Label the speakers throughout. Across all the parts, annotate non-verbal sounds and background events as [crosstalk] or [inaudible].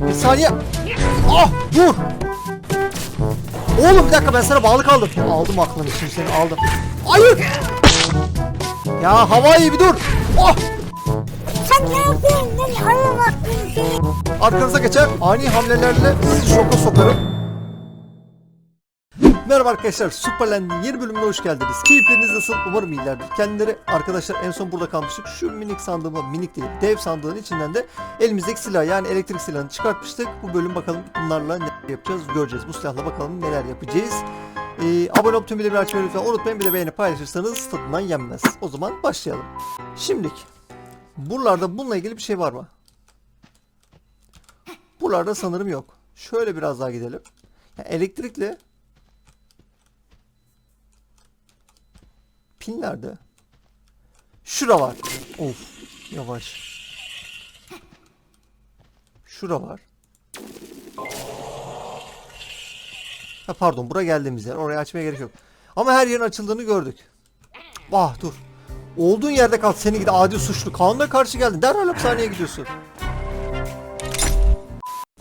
Speaker 1: Bir saniye. Ah dur. Oğlum bir dakika ben sana bağlı kaldım. Aldım aklını şimdi seni aldım. Hayır. Ya havayı bir dur. Oh.
Speaker 2: Sen ne yapıyorsun? Allah aklını seni.
Speaker 1: Arkanıza geçer. Ani hamlelerle sizi şoka sokarım. Merhaba arkadaşlar, Superland'in yeni bölümüne hoş geldiniz. Keyifleriniz nasıl? Umarım iyilerdir. Kendileri arkadaşlar en son burada kalmıştık. Şu minik sandığıma, minik değil, dev sandığın içinden de elimizdeki silah yani elektrik silahını çıkartmıştık. Bu bölüm bakalım bunlarla ne yapacağız göreceğiz. Bu silahla bakalım neler yapacağız. Ee, abone olup tüm bildirimleri açmayı lütfen unutmayın. Bir de beğeni paylaşırsanız tadından yenmez. O zaman başlayalım. Şimdilik buralarda bununla ilgili bir şey var mı? Buralarda sanırım yok. Şöyle biraz daha gidelim. Ya elektrikli pin nerede? Şura var. Of yavaş. Şura var. Ha pardon bura geldiğimiz yer. Orayı açmaya gerek yok. Ama her yerin açıldığını gördük. Vah dur. Olduğun yerde kal. Seni gidi adi suçlu. Kanuna karşı geldin. Derhal hapishaneye gidiyorsun.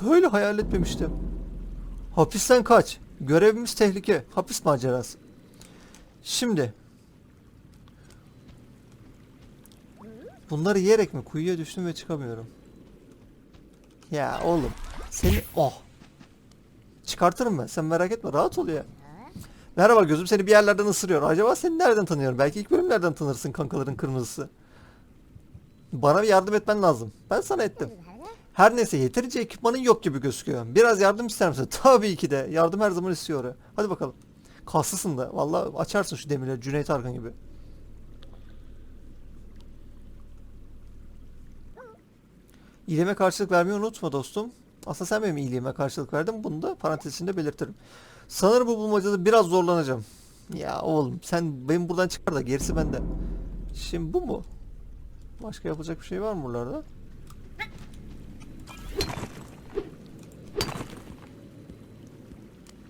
Speaker 1: Böyle hayal etmemiştim. Hapisten kaç. Görevimiz tehlike. Hapis macerası. Şimdi. Bunları yiyerek mi? Kuyuya düştüm ve çıkamıyorum. Ya oğlum. Seni... Oh. Çıkartırım ben. Sen merak etme. Rahat ol ya. Merhaba gözüm seni bir yerlerden ısırıyor. Acaba seni nereden tanıyorum? Belki ilk bölümlerden tanırsın kankaların kırmızısı. Bana bir yardım etmen lazım. Ben sana ettim. Her neyse yeterince ekipmanın yok gibi gözüküyor. Biraz yardım ister misin? [laughs] Tabii ki de. Yardım her zaman istiyor. Hadi bakalım. Kaslısın da. Vallahi açarsın şu demirleri Cüneyt Arkın gibi. İyiliğime karşılık vermeyi unutma dostum. Aslında sen benim iyiliğime karşılık verdin. Bunu da parantez içinde belirtirim. Sanırım bu bulmacada biraz zorlanacağım. Ya oğlum sen benim buradan çıkar da gerisi bende. Şimdi bu mu? Başka yapılacak bir şey var mı buralarda?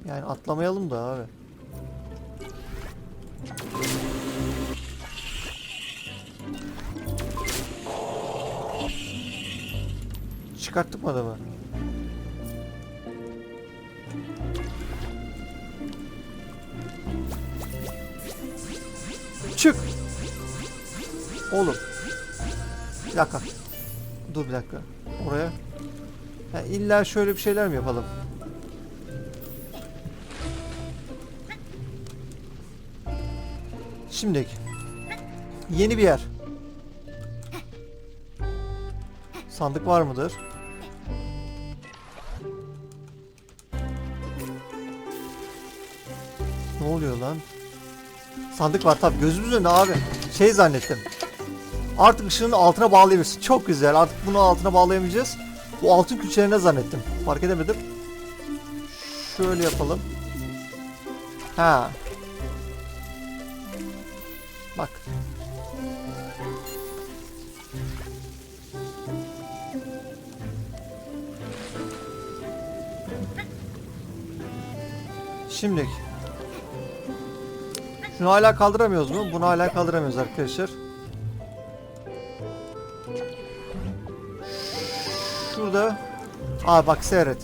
Speaker 1: Yani atlamayalım da abi. Çıkarttık mı adamı? Çık! Oğlum. Bir dakika. Dur bir dakika. Oraya. Ya illa şöyle bir şeyler mi yapalım? Şimdi yeni bir yer. Sandık var mıdır? Oluyor lan? Sandık var tabi gözümüzün önünde abi. Şey zannettim. Artık ışığın altına bağlayabilirsin. Çok güzel. Artık bunu altına bağlayamayacağız. Bu altın külçelerine zannettim. Fark edemedim. Şöyle yapalım. Ha. Bak. Şimdi. Şunu hala kaldıramıyoruz mu? Bunu hala kaldıramıyoruz arkadaşlar. Şurada. Aa bak seyret.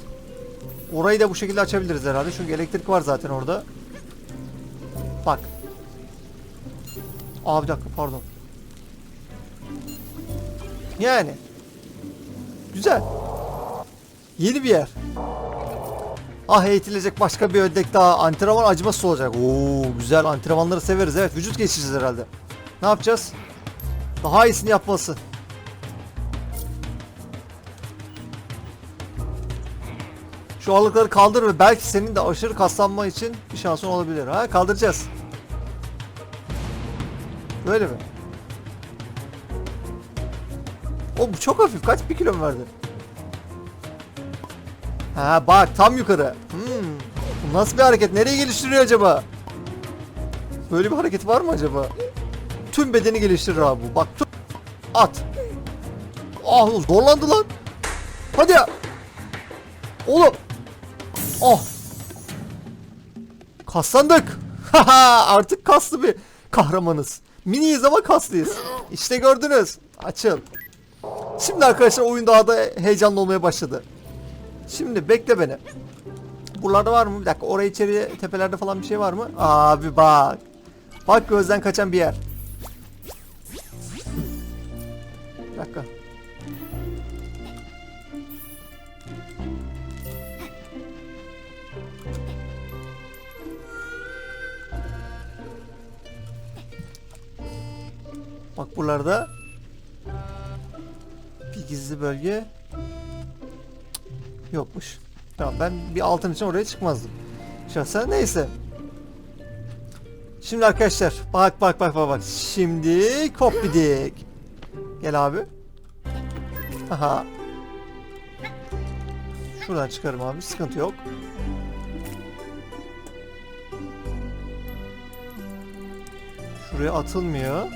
Speaker 1: Orayı da bu şekilde açabiliriz herhalde. Çünkü elektrik var zaten orada. Bak. Aa bir dakika pardon. Yani. Güzel. Yeni bir yer. Ah eğitilecek başka bir ödek daha. Antrenman acımasız olacak. Oo güzel antrenmanları severiz. Evet vücut geçeceğiz herhalde. Ne yapacağız? Daha iyisini yapması. Şu ağırlıkları kaldır ve belki senin de aşırı kaslanma için bir şansın olabilir. Ha kaldıracağız. Böyle mi? O çok hafif. Kaç bir kilo mu verdi? Ha bak tam yukarı. Hmm. Bu nasıl bir hareket? Nereye geliştiriyor acaba? Böyle bir hareket var mı acaba? Tüm bedeni geliştirir abi bu. Bak tut. At. Ah zorlandı lan. Hadi ya. Oğlum. Oh. Kaslandık. [laughs] Haha artık kaslı bir kahramanız. Miniyiz ama kaslıyız. İşte gördünüz. Açıl. Şimdi arkadaşlar oyun daha da heyecanlı olmaya başladı. Şimdi bekle beni. Buralarda var mı? Bir dakika oraya içeriye tepelerde falan bir şey var mı? Abi bak. Bak gözden kaçan bir yer. Bir dakika. Bak buralarda bir gizli bölge yokmuş. Tamam ben bir altın için oraya çıkmazdım. Şahsen neyse. Şimdi arkadaşlar bak bak bak bak bak. Şimdi kopbidik. Gel abi. Aha. Şuradan çıkarım abi sıkıntı yok. Şuraya atılmıyor.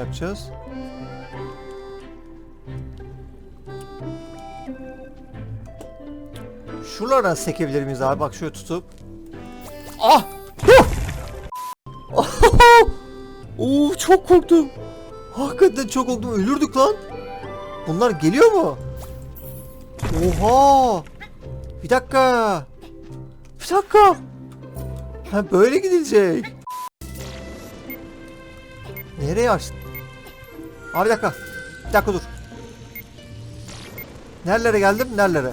Speaker 1: Yapacağız? Şuralardan sekebilir miyiz abi? Bak şöyle tutup. Ah! Oo çok korktum. Hakikaten çok korktum. Ölürdük lan. Bunlar geliyor mu? Oha! Bir dakika. Bir dakika. Ha böyle gidilecek. Nereye açtın? Abi dakika. Bir dakika dur. Nerelere geldim? Nerelere?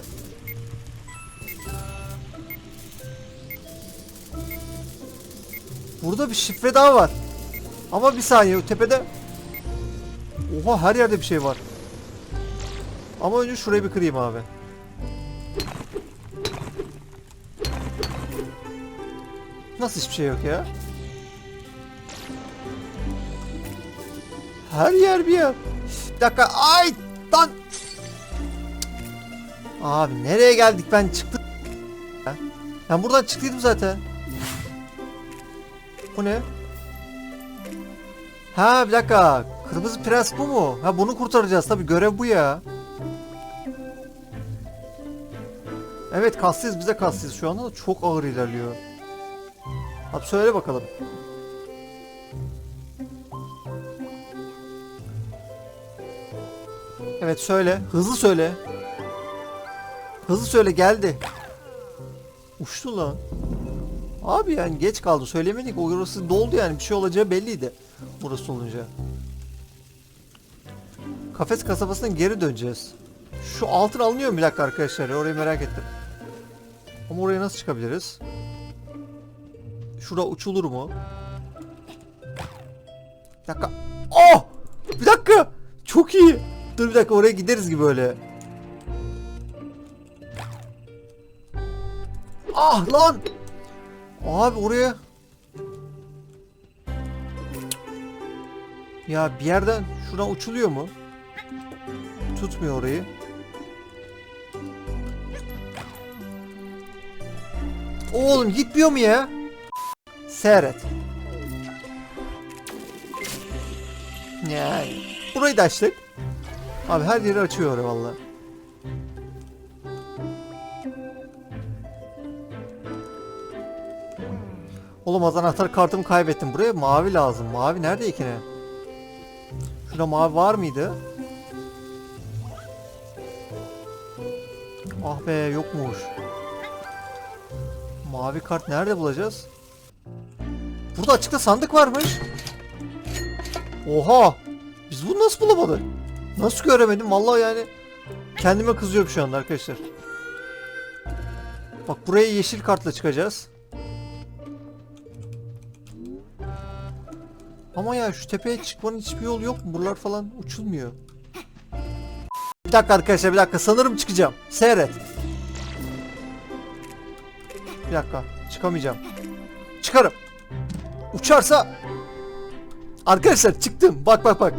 Speaker 1: Burada bir şifre daha var. Ama bir saniye tepede. Oha her yerde bir şey var. Ama önce şurayı bir kırayım abi. Nasıl hiçbir şey yok ya? Her yer bir yer. Bir dakika. Ay lan. Abi nereye geldik ben çıktım. Ben buradan çıktıydım zaten. Bu ne? Ha bir dakika. Kırmızı prens bu mu? Ha bunu kurtaracağız tabi görev bu ya. Evet kaslıyız bize kaslıyız şu anda da çok ağır ilerliyor. Abi söyle bakalım. Evet söyle. Hızlı söyle. Hızlı söyle geldi. Uçtu lan. Abi yani geç kaldı söylemedik. Orası doldu yani bir şey olacağı belliydi. Burası olunca. Kafes kasabasına geri döneceğiz. Şu altın alınıyor mu bir dakika arkadaşlar? Orayı merak ettim. Ama oraya nasıl çıkabiliriz? Şura uçulur mu? Bir dakika. Oh! Bir dakika. Çok iyi. Dur bir dakika oraya gideriz gibi öyle. Ah lan! Abi oraya... Ya bir yerden şuradan uçuluyor mu? Tutmuyor orayı. Oğlum gitmiyor mu ya? Seyret. Yani. Burayı da açtık. Abi her yeri açıyor valla. Olamaz anahtar kartımı kaybettim. Buraya mavi lazım. Mavi nerede ki ne? Şurada mavi var mıydı? Ah be yokmuş. Mavi kart nerede bulacağız? Burada açıkta sandık varmış. Oha! Biz bunu nasıl bulamadık? Nasıl göremedim? Vallahi yani kendime kızıyorum şu anda arkadaşlar. Bak buraya yeşil kartla çıkacağız. Ama ya şu tepeye çıkmanın hiçbir yolu yok mu? Buralar falan uçulmuyor. Bir dakika arkadaşlar bir dakika sanırım çıkacağım. Seyret. Bir dakika çıkamayacağım. Çıkarım. Uçarsa Arkadaşlar çıktım. Bak bak bak.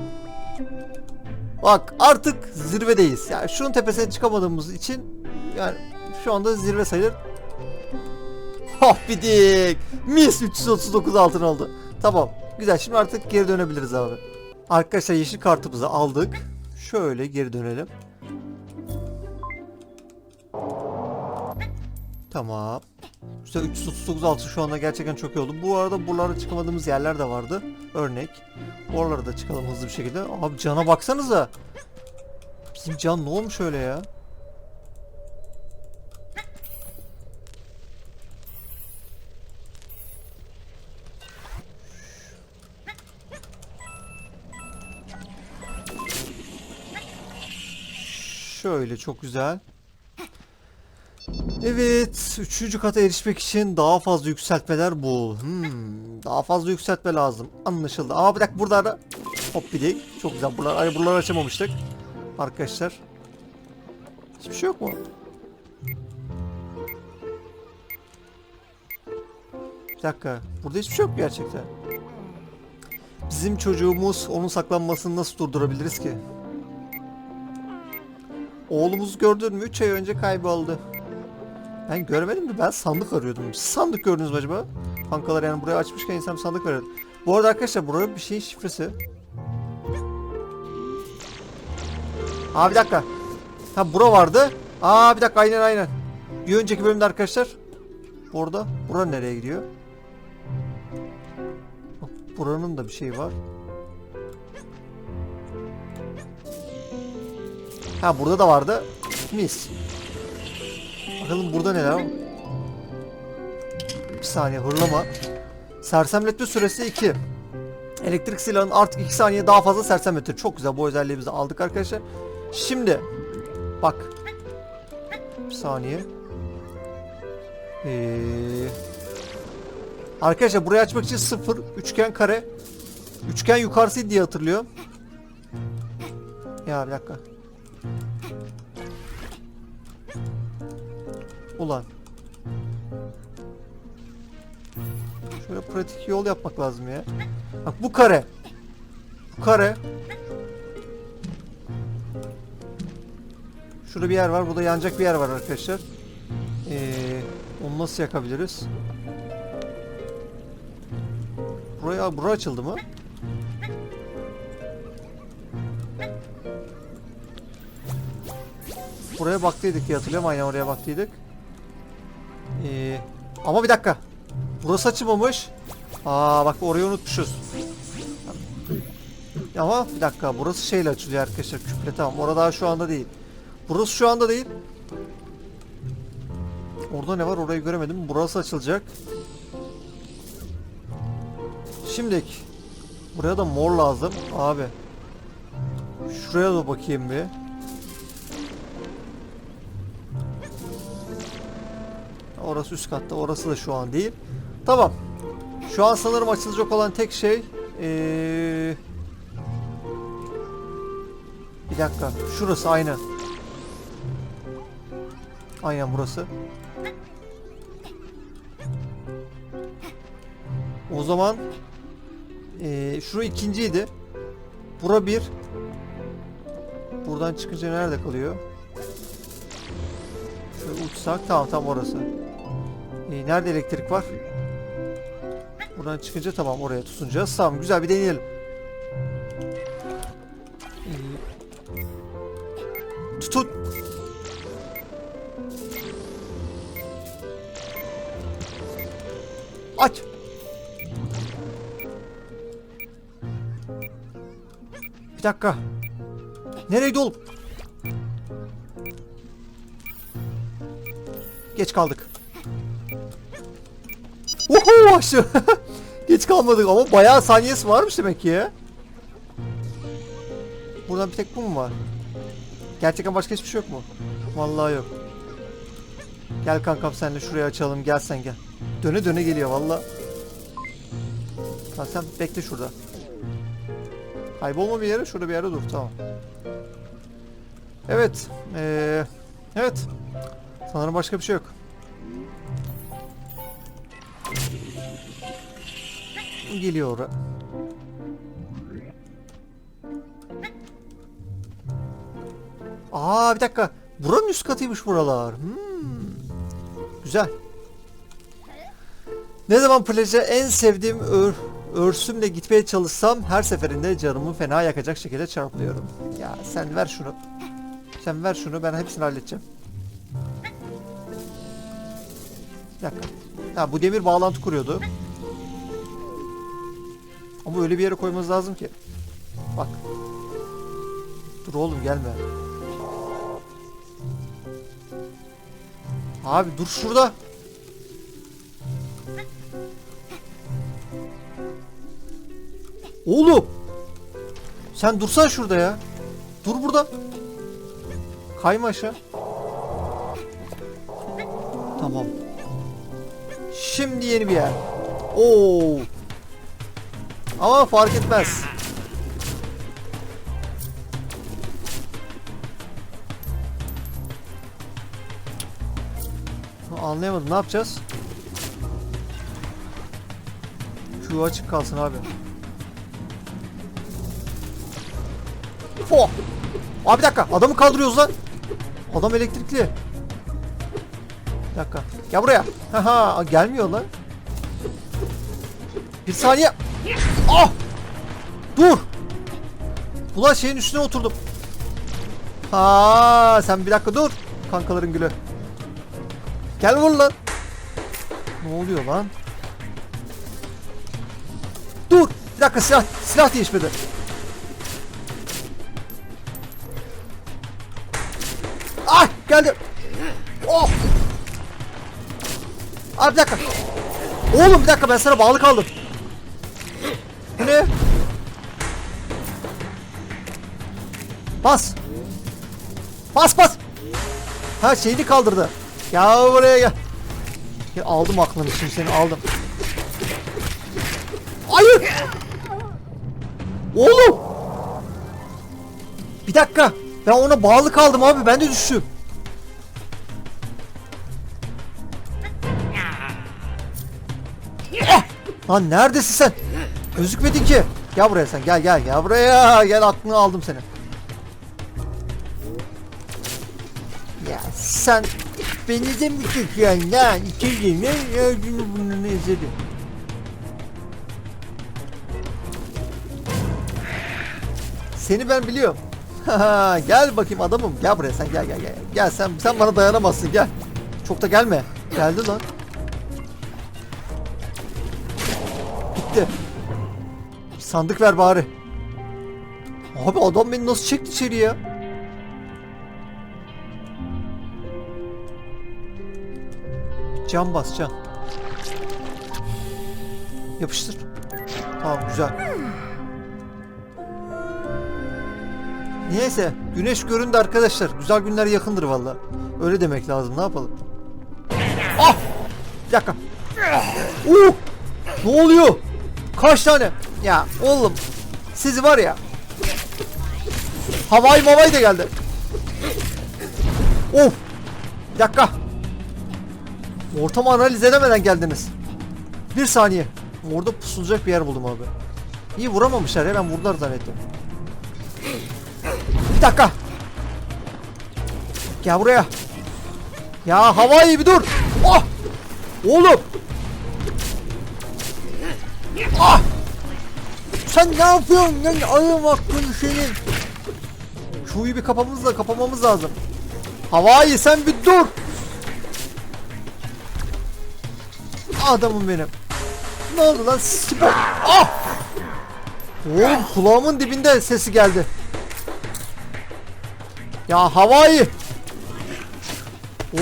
Speaker 1: Bak artık zirvedeyiz. Yani şunun tepesine çıkamadığımız için yani şu anda zirve sayılır. Haffidik. Mis 339 altın oldu. Tamam. Güzel. Şimdi artık geri dönebiliriz abi. Arkadaşlar yeşil kartımızı aldık. Şöyle geri dönelim. Tamam. Güzel 339 altı şu anda gerçekten çok iyi oldu. Bu arada buralarda çıkamadığımız yerler de vardı. Örnek. Oralara da çıkalım hızlı bir şekilde. Abi cana baksanıza. Bizim can ne olmuş öyle ya? Şöyle çok güzel. Evet, üçüncü kata erişmek için daha fazla yükseltmeler bul. Hmm, daha fazla yükseltme lazım. Anlaşıldı. Aa bir dakika burada da hop bir değil. Çok güzel. Buralar, ay buraları açamamıştık. Arkadaşlar. Hiçbir şey yok mu? Bir dakika. Burada hiçbir şey yok gerçekten. Bizim çocuğumuz onun saklanmasını nasıl durdurabiliriz ki? Oğlumuz gördün mü? 3 ay önce kayboldu. Ben görmedim mi? Ben sandık arıyordum. Siz sandık gördünüz mü acaba? Kankalar yani buraya açmışken insan sandık arıyordu. Bu arada arkadaşlar buraya bir şeyin şifresi. Aa bir dakika. Ha bura vardı. Aa bir dakika aynen aynen. Bir önceki bölümde arkadaşlar. Orada. Bura nereye gidiyor? Buranın da bir şeyi var. Ha burada da vardı. Mis. Bakalım burada neler var? Bir saniye hırlama. Sersemletme süresi 2. Elektrik silahının artık 2 saniye daha fazla sersemletir. Çok güzel bu özelliğimizi aldık arkadaşlar. Şimdi bak. Bir saniye. Ee, arkadaşlar burayı açmak için 0 üçgen kare. Üçgen yukarısı diye hatırlıyorum. Ya bir dakika. Ulan. Şöyle pratik yol yapmak lazım ya. Bak bu kare. Bu kare. Şurada bir yer var. Burada yanacak bir yer var arkadaşlar. Ee, onu nasıl yakabiliriz? Buraya, bura açıldı mı? Buraya baktıydık diye hatırlıyorum. Aynen oraya baktıydık. Ama bir dakika. Burası açılmamış. Aa bak orayı unutmuşuz. Ama bir dakika burası şeyle açılıyor arkadaşlar küple tamam orada daha şu anda değil. Burası şu anda değil. Orada ne var orayı göremedim. Burası açılacak. Şimdilik buraya da mor lazım abi. Şuraya da bakayım bir. Orası üst katta. Orası da şu an değil. Tamam. Şu an sanırım açılacak olan tek şey ee... Bir dakika. Şurası aynı. Aynen burası. O zaman ee, şu ikinciydi. Bura bir. Buradan çıkınca nerede kalıyor? Şöyle uçsak tamam tam orası. Ee, nerede elektrik var? Buradan çıkınca tamam oraya tutunacağız. Tamam güzel bir deneyelim. Ee, tutun. Aç. Bir dakika. Nereydi oğlum? Geç kaldık. Aşağı. [laughs] Geç kalmadık ama bayağı saniyesi varmış demek ki. Buradan bir tek bu mu var? Gerçekten başka hiçbir şey yok mu? Vallahi yok. Gel kankam senle şuraya açalım. Gel sen gel. Döne döne geliyor valla. Tamam sen bekle şurada. Kaybolma bir yere şurada bir yerde dur tamam. Evet. Ee, evet. Sanırım başka bir şey yok. Geliyor. Aa bir dakika. Buranın üst katıymış buralar. Hmm. Güzel. Ne zaman plaja en sevdiğim ör, örsümle gitmeye çalışsam her seferinde canımı fena yakacak şekilde çarpılıyorum. Ya sen ver şunu. Sen ver şunu ben hepsini halledeceğim. Bir dakika. Ha bu demir bağlantı kuruyordu. Ama öyle bir yere koymamız lazım ki. Bak. Dur oğlum gelme. Abi dur şurada. Oğlum. Sen dursan şurada ya. Dur burada. Kayma aşağı. Tamam. Şimdi yeni bir yer. Oo. Ama fark etmez. Anlayamadım. Ne yapacağız? Şu açık kalsın abi. Oh! Abi dakika. Adamı kaldırıyoruz lan. Adam elektrikli. Bir dakika. Gel buraya. Haha gelmiyor lan. Bir saniye. Ah! Dur. Ulan şeyin üstüne oturdum. Ha, sen bir dakika dur. Kankaların gülü. Gel vur lan. Ne oluyor lan? Dur. Bir dakika silah silah değişmedi. Ah geldi. Oh. Abi bir dakika. Oğlum bir dakika ben sana bağlı kaldım. Ne? Bas. Bas bas. Ha şeyini kaldırdı. Ya buraya gel. Ya aldım aklını şimdi seni aldım. Hayır. Oğlum. Bir dakika. Ben ona bağlı kaldım abi. Ben de düştüm. Ah! Lan neredesin sen? Gözükmedin ki. Gel buraya sen. Gel gel gel buraya. Gel aklını aldım seni. Ya sen beni de mi çekiyorsun lan? İçeri ne gördüğünü bunu ne izledim. Seni ben biliyorum. [laughs] Gel bakayım adamım. Gel buraya sen gel gel gel. Gel sen sen bana dayanamazsın gel. Çok da gelme. Geldi lan. Bitti. Sandık ver bari. Abi adam beni nasıl çekti içeri ya? Can bas can. Yapıştır. Tamam güzel. Neyse güneş göründü arkadaşlar. Güzel günler yakındır valla. Öyle demek lazım ne yapalım. Ah! Bir dakika. Uh! Ne oluyor? Kaç tane? Ya oğlum sizi var ya. Havai mavai da geldi. Of! Bir dakika. Ortamı analiz edemeden geldiniz. Bir saniye. Orada pusulacak bir yer buldum abi. İyi vuramamışlar ya ben vurdular zannettim. Bir dakika. Gel buraya. Ya havayı bir dur. Oh! Oğlum. Sen ne yapıyorsun lan ayım hakkın senin. Şuyu bir kapamamız da kapamamız lazım. Havayı sen bir dur. Adamım benim. Ne oldu lan? Spor. Ah! Oğlum kulağımın dibinde sesi geldi. Ya havayı.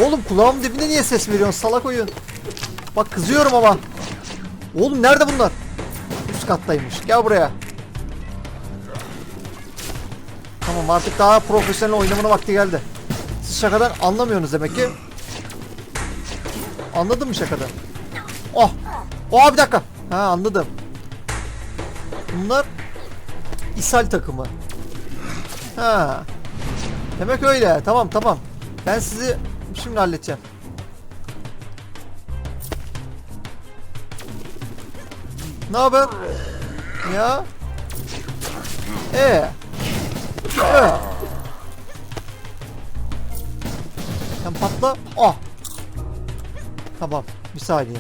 Speaker 1: Oğlum kulağımın dibinde niye ses veriyorsun salak oyun. Bak kızıyorum ama. Oğlum nerede bunlar? Üst kattaymış. Gel buraya. Tamam artık daha profesyonel oynamına vakti geldi. Siz şakadan anlamıyorsunuz demek ki. Anladın mı şakadan? Oh. Oh bir dakika. Ha anladım. Bunlar ishal takımı. Ha. Demek öyle. Tamam tamam. Ben sizi şimdi halledeceğim. Ne haber? Ya? E. E. Sen patla. Ah. Tamam. Bir saniye.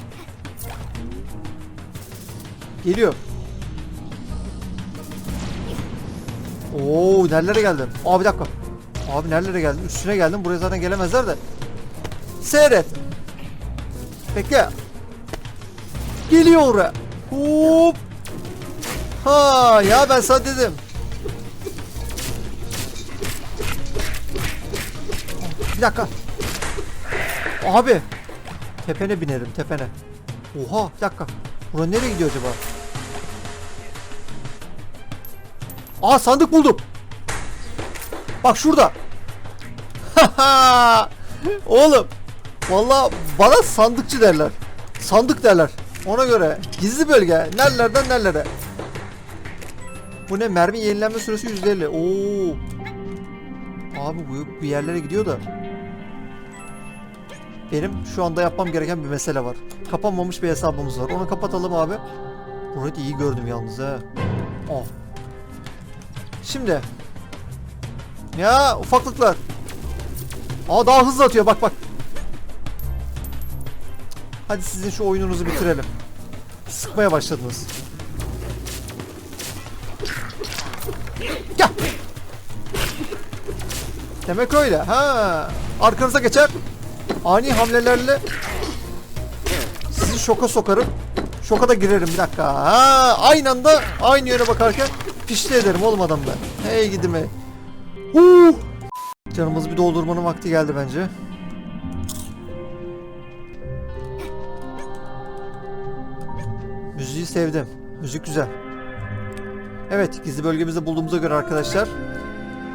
Speaker 1: Geliyor. Oo nerelere geldin? Aa bir dakika. Abi nerelere geldin? Üstüne geldim. Buraya zaten gelemezler de. Seyret. Bekle. Geliyor oraya. Hop. Ha ya ben sana dedim. Bir dakika. Abi. Tepene binerim tepene. Oha bir dakika. Bura nereye gidiyor acaba? Aa sandık buldum. Bak şurada. Oğlum. Vallahi bana sandıkçı derler. Sandık derler. Ona göre gizli bölge. Nerelerden nerelere. Bu ne? Mermi yenilenme süresi %50. Oo. Abi bu bir yerlere gidiyor da. Benim şu anda yapmam gereken bir mesele var. Kapanmamış bir hesabımız var. Onu kapatalım abi. Burayı iyi gördüm yalnız ha. Oh. Şimdi. Ya ufaklıklar. Aa daha hızlı atıyor bak bak. Hadi sizin şu oyununuzu bitirelim. Sıkmaya başladınız. Gel. Demek öyle. Ha. Arkanıza geçer. Ani hamlelerle sizi şoka sokarım. Şoka da girerim bir dakika. Ha, aynı anda aynı yöne bakarken pişti ederim oğlum adam ben. Hey gidim hey. Huh. Canımızı bir doldurmanın vakti geldi bence. Müziği sevdim. Müzik güzel. Evet gizli bölgemizde bulduğumuza göre arkadaşlar.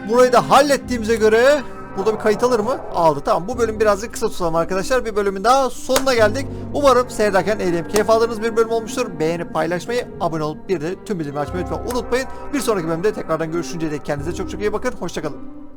Speaker 1: Burayı da hallettiğimize göre burada bir kayıt alır mı? Aldı. Tamam bu bölüm birazcık kısa tutalım arkadaşlar. Bir bölümün daha sonuna geldik. Umarım seyrederken eğlenip keyif aldığınız bir bölüm olmuştur. Beğenip paylaşmayı, abone olup bir de tüm bildirimleri açmayı lütfen unutmayın. Bir sonraki bölümde tekrardan görüşünceye dek kendinize çok çok iyi bakın. Hoşçakalın.